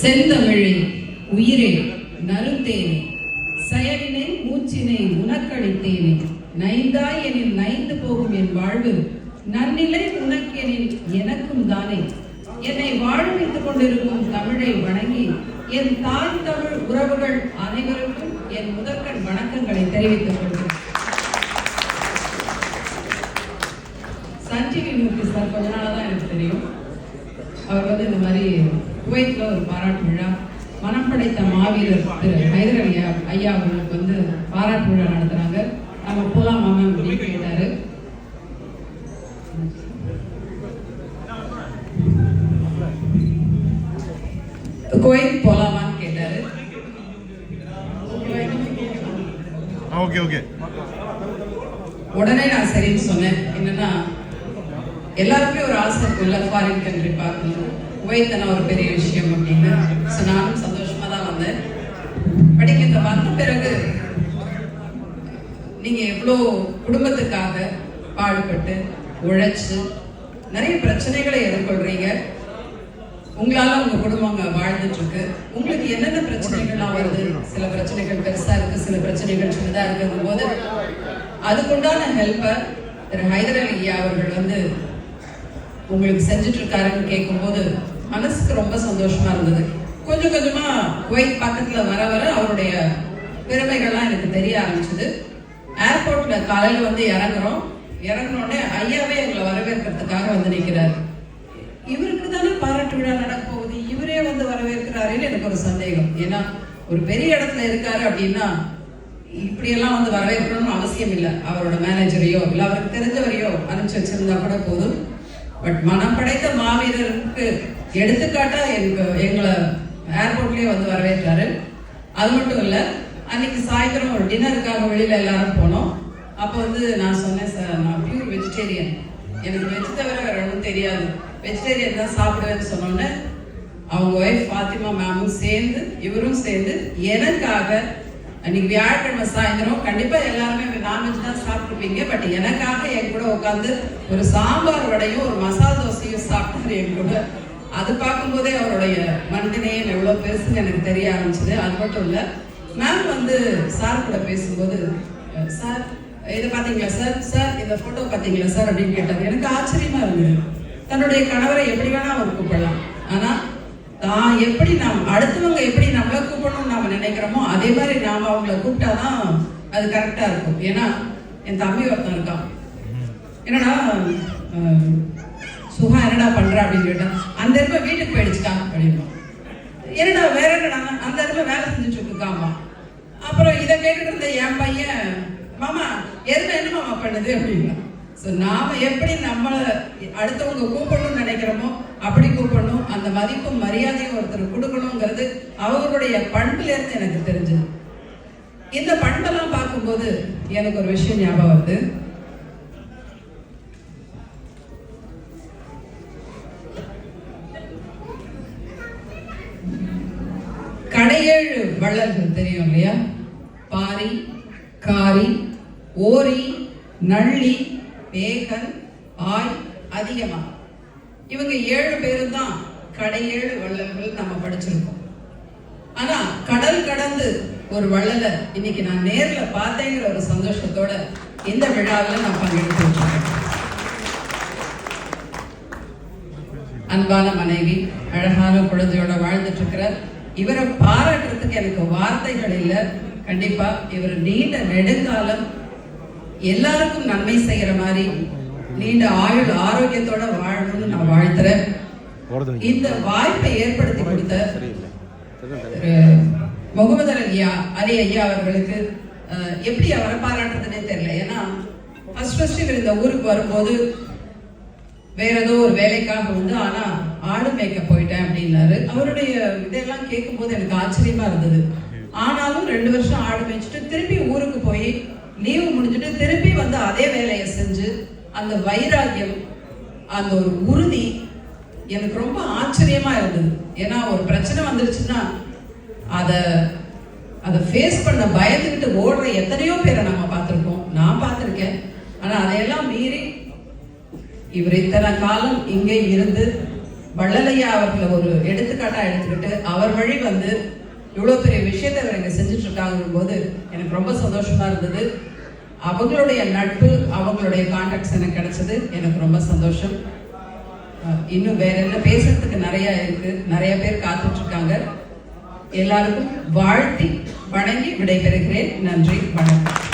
செந்தமிழே உயிரே நறுத்தேனே செயலினை மூச்சினை உனக்களித்தேனே நைந்தாய் எனில் நைந்து போகும் என் வாழ்வு. நன்னிலை உனக்கெனில் எனக்கும் தானே. என்னை வாழ்வித்துக் கொண்டிருக்கும் தமிழை வணங்கி என் தாய் தமிழ் உறவுகள் அனைவருக்கும் என் முதற்கண் வணக்கங்களை தெரிவித்துக் கொள்கிறேன். சஞ்சீவி மூர்த்தி சார் கொஞ்ச நாள் தான் எனக்கு தெரியும் அவர் வந்து இந்த மாதிரி குவைத்தில் ஒரு பாராட்டு விழா. மனம் படைத்த மாவீரர் திரு ஹைதர் ஐயா- ஐயா அவர்களுக்கு வந்து பாராட்டு விழா நடத்துறாங்க. நம்ம போலாம் மாமா அப்படின்னு கேட்டாரு. குவைத் போலாமான்னு கேட்டாரு. Okay okay. உடனே நான் சரின்னு சொன்னேன். என்னன்னா எல்லாருக்குமே ஒரு ஆசை இருக்கும்ல ஃபாரின் கண்ட்ரி பார்க்கணும் குவைத்தனா ஒரு பெரிய விஷயம் அப்படின்னு ஸோ நானும் சந்தோஷமா தான் வந்தேன். பட் இந்த வந்த பிறகு நீங்க எவ்வளோ குடும்பத்துக்காக பாடுபட்டு உழைச்சு நிறைய பிரச்சனைகளை எதிர்கொள்றீங்க. உங்களால உங்க குடும்பம் வாழ்ந்துட்டு இருக்கு உங்களுக்கு என்னென்ன பிரச்சனைகள்லாம் வருது? சில பிரச்சனைகள் பெருசா இருக்கு சில பிரச்சனைகள் சின்னதா இருக்குங்கும் போது அதுக்குண்டான ஹெல்ப்பை திரு ஹைதர் அலி ஐயா அவர்கள் வந்து உங்களுக்கு செஞ்சுட்டு இருக்காருன்னு கேட்கும்போது மனசுக்கு ரொம்ப சந்தோஷமா இருந்தது. கொஞ்சம் கொஞ்சமா ஒயிட் பக்கத்துல வர வர அவருடைய பெருமைகள்லாம் எனக்கு தெரிய ஆரம்பிச்சது. ஏர்போர்ட்ல காலையில வந்து இறங்குறோம். இறங்குன உடனே ஐயாவே எங்களை வரவேற்கிறதுக்காக வந்து நிற்கிறார் இவருக்கு தானே பாராட்டு விழா நடக்க போகுது? இவரே வந்து வரவேற்கிறாருன்னு எனக்கு ஒரு சந்தேகம். ஏன்னா ஒரு பெரிய இடத்துல இருக்காரு அப்படின்னா இப்படியெல்லாம் வந்து வரவேற்கணும்னு அவசியம் இல்லை. அவரோட மேனேஜரையோ இல்லை அவருக்கு தெரிஞ்சவரையோ அனுப்பிச்சு வச்சிருந்தா கூட போதும். பட் மனம் படைத்த மாவீரருக்கு எடுத்துக்காட்டா எங்க எங்களை ஏர்போர்ட்லயே வந்து வரவேற்றாரு. அது மட்டும் இல்லை அன்னைக்கு சாயந்தரம் ஒரு டின்னருக்காக வெளியில எல்லாரும் போனோம். அப்போ வந்து நான் சொன்னேன் சார் நான் பியூர் வெஜிடேரியன் எனக்கு வெஜ் தவிர வேற ஒன்றும் தெரியாது. வெஜிடேரியன் தான் சாப்பிடுவேன்னு சொன்னோன்னே அவங்க ஒய்ஃப் ஃபாத்திமா மேமும் சேர்ந்து இவரும் சேர்ந்து எனக்காக அன்னைக்கு வியாழக்கிழமை சாயந்தரம் கண்டிப்பா எல்லாருமே நான்வெஜ் தான் சாப்பிட்டுருப்பீங்க. பட் எனக்காக என் கூட உட்காந்து ஒரு சாம்பார் வடையும் ஒரு மசாலா தோசையும் சாப்பிட்டாரு என் கூட. அது பார்க்கும்போதே அவருடைய மனிதநேயம் எவ்வளோ பெருசுன்னு எனக்கு தெரிய ஆரம்பிச்சது. அது மட்டும் இல்லை மேம் வந்து சார் கூட பேசும்போது சார் இதை பார்த்தீங்களா சார் சார் இந்த ஃபோட்டோ பார்த்தீங்களா சார் அப்படின்னு கேட்டது எனக்கு ஆச்சரியமா இருந்தது. தன்னுடைய கணவரை எப்படி வேணா அவர் கூப்பிடலாம். ஆனால் தான் எப்படி நாம் அடுத்தவங்க எப்படி நம்மளை கூப்பிடணும்னு நாம் நினைக்கிறோமோ அதே மாதிரி நாம் அவங்கள கூப்பிட்டாதான் அது கரெக்டாக இருக்கும். ஏன்னா என் தம்பி ஒருத்தன் இருக்கான். என்னடா சுகா என்னடா பண்ற அப்படின்னு கேட்டான். அந்த இடத்துல வீட்டுக்கு போயிடுச்சுக்கா அப்படின்னா. என்னடா வேற என்னடா? அந்த இடத்துல வேலை செஞ்சுட்டு இருக்காமா அப்புறம் இதை கேட்டுட்டு இருந்த என் பையன் மாமா எருமை என்ன மாமா பண்ணுது? அப்படின்னா ஸோ நாம எப்படி நம்மளை அடுத்தவங்க கூப்பிடணும்னு நினைக்கிறோமோ அப்படி கூப்பிடணும். அந்த மதிப்பும் மரியாதையும் ஒருத்தர் கொடுக்கணுங்கிறது அவர்களுடைய பண்புலேருந்து எனக்கு தெரிஞ்சது. இந்த பண்பெல்லாம் பார்க்கும்போது எனக்கு ஒரு விஷயம் ஞாபகம் வருது கடையேழு வள்ளல்கள் தெரியும் இல்லையா பாரி காரி ஓரி நள்ளி பேகல் ஆய் அதிகமா. இவங்க ஏழு பேரும் தான் கடையேழு வள்ளல்கள் நம்ம படிச்சிருக்கோம். ஆனா கடல் கடந்து ஒரு வள்ளலை இன்னைக்கு நான் நேர்ல பார்த்தேங்கிற ஒரு சந்தோஷத்தோட இந்த விழாவில் நான் பங்கெடுத்துருக்கேன் அன்பான மனைவி அழகான குழந்தையோட வாழ்ந்துட்டு இருக்கிற இவரை பாராட்டுறதுக்கு எனக்கு வார்த்தைகள் இல்லை. கண்டிப்பா இவர் நீண்ட நெடுங்காலம் எல்லாருக்கும் நன்மை செய்யற மாதிரி நீண்ட ஆயுள் ஆரோக்கியத்தோட வாழணும்னு நான் வாழ்த்துறேன். இந்த வாய்ப்பை ஏற்படுத்தி கொடுத்த முகமது ஐயா அலி ஐயா அவர்களுக்கு எப்படி அவரை பாராட்டுறதுனே தெரியல. ஏன்னா ஃபர்ஸ்ட் ஃபர்ஸ்ட் இவர் இந்த ஊருக்கு வரும்போது வேற ஏதோ ஒரு வேலைக்காக வந்து ஆனா ஆடு மேய்க்க போயிட்டேன் அப்படின்னாரு. அவருடைய இதெல்லாம் கேட்கும்போது எனக்கு ஆச்சரியமா இருந்தது. ஆனாலும் ரெண்டு வருஷம் ஆடு மேய்ச்சிட்டு திருப்பி ஊருக்கு போய் லீவு முடிஞ்சுட்டு திருப்பி வந்து அதே வேலையை செஞ்சு அந்த வைராக்கியம் அந்த ஒரு உறுதி எனக்கு ரொம்ப ஆச்சரியமா இருந்தது. ஏன்னா ஒரு பிரச்சனை வந்துருச்சுன்னா அதை அதை ஃபேஸ் பண்ண பயந்துக்கிட்டு ஓடுற எத்தனையோ பேரை நம்ம பார்த்துருக்கோம். நான் பார்த்துருக்கேன். ஆனால் அதையெல்லாம் மீறி இவர் இத்தனை காலம் இங்கே இருந்து வள்ளலையா அவர்களை ஒரு எடுத்துக்காட்டாக எடுத்துக்கிட்டு அவர் வழி வந்து இவ்வளோ பெரிய விஷயத்தை அவர் இங்கே செஞ்சுட்டு போது எனக்கு ரொம்ப சந்தோஷமாக இருந்தது. அவங்களுடைய நட்பு அவங்களுடைய கான்டாக்ட்ஸ் எனக்கு கிடைச்சது. எனக்கு ரொம்ப சந்தோஷம். இன்னும் வேற என்ன பேசுறதுக்கு நிறையா இருக்கு. நிறைய பேர் காத்துட்ருக்காங்க. எல்லாருக்கும் வாழ்த்தி வணங்கி விடைபெறுகிறேன். நன்றி வணக்கம்.